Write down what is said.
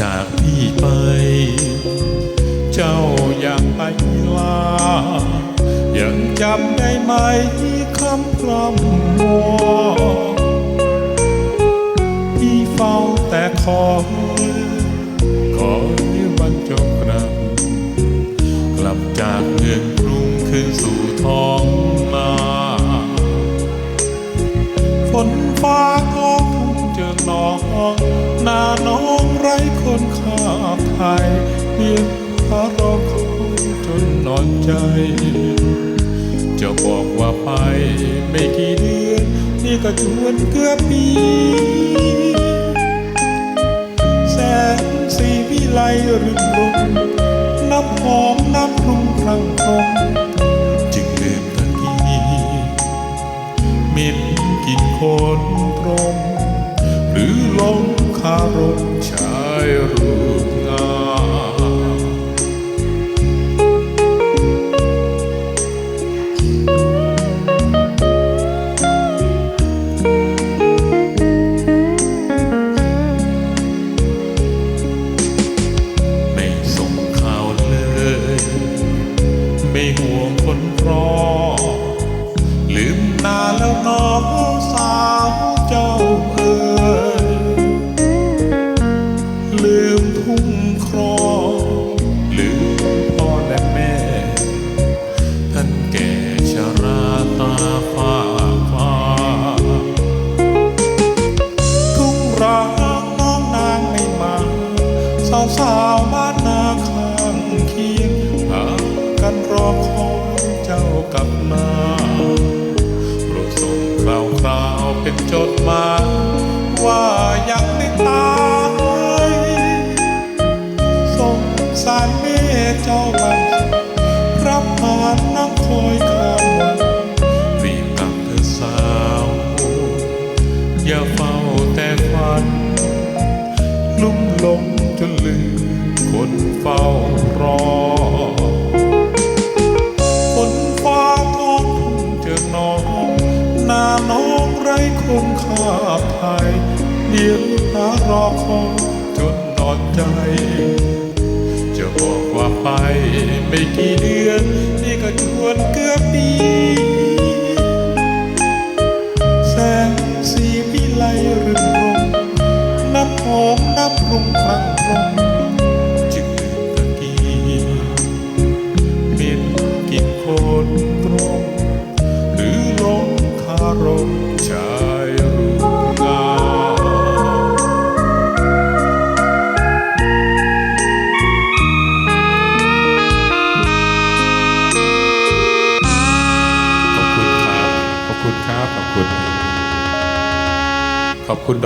จากพี่ไป เจ้าอยากไปลา ยังจำได้ไหมคำพร่ำวอนพี่เฝ้าแต่คอยขอให้วันจบกลับ กลับจากเมืองกรุงคืนสู่ท้องนาฝนฟ้าท้องเจอน้องหน้าน้อง ร้คนข้าไทยเพียงพระรอคอยจนนอนใจ จะบอกว่าไปไม่กี่เดือน นี่ก็ชวนเกือบปีแสงสีวิไลรึมรุมน้ำหอมน้ำรุงพรังพรมจึงลืมตะกี้มินกินคนพรมหรือลงคารมชา ยรูปงามไม่ส่งข่าวเลย ไม่ห่วงคนรอลืมหน้าแล้วน้อง กันรอคอยเจ้ากลับมาโปรดส่งคราวคราวเป็นจดหมายว่ายังไม่ตายส่งสารเมเจ้าวันรับผ่านนั่งคอยข้ามวันรีบกลับเธอสาวอย่าเฝ้าแต่ฝัน ลุ่มหลงจนลืมคนเฝ้ารอ คนข้าไทยเดียวหารอคอยจนนอนใจ จะบอกว่าไปไม่กี่ ขอบคุณค